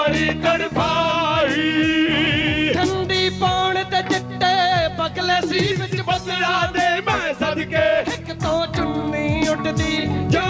ਬੜੀ ਤੜਫਾਈ ਠੰਡੀ ਪਾਉਣ ਤੇ ਚਿੱਟੇ ਬਗਲੇ ਸੀ ਵਿੱਚ ਬਦਲਾ ਦੇ ਮੈਂ ਸਦਕੇ। ਇੱਕ ਤੋਂ ਚੁੰਨੀ ਉੱਡਦੀ। ਜੋ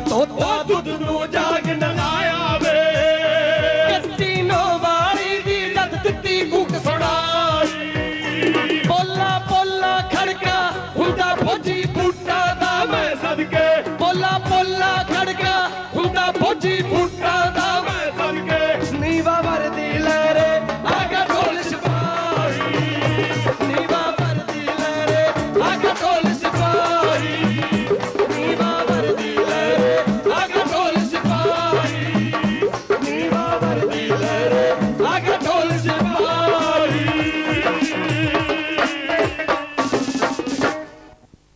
ਤੋਤਾ ਦੁੱਧ ਨੂੰ ਜਾਗ ਨਲਾਇਆ ਵੇ। ਕੱਤੀ ਨੋ ਵਾਰੀ ਦੀ ਲੱਤ ਦਿੱਤੀ ਬੁੱਕ ਸੜਾ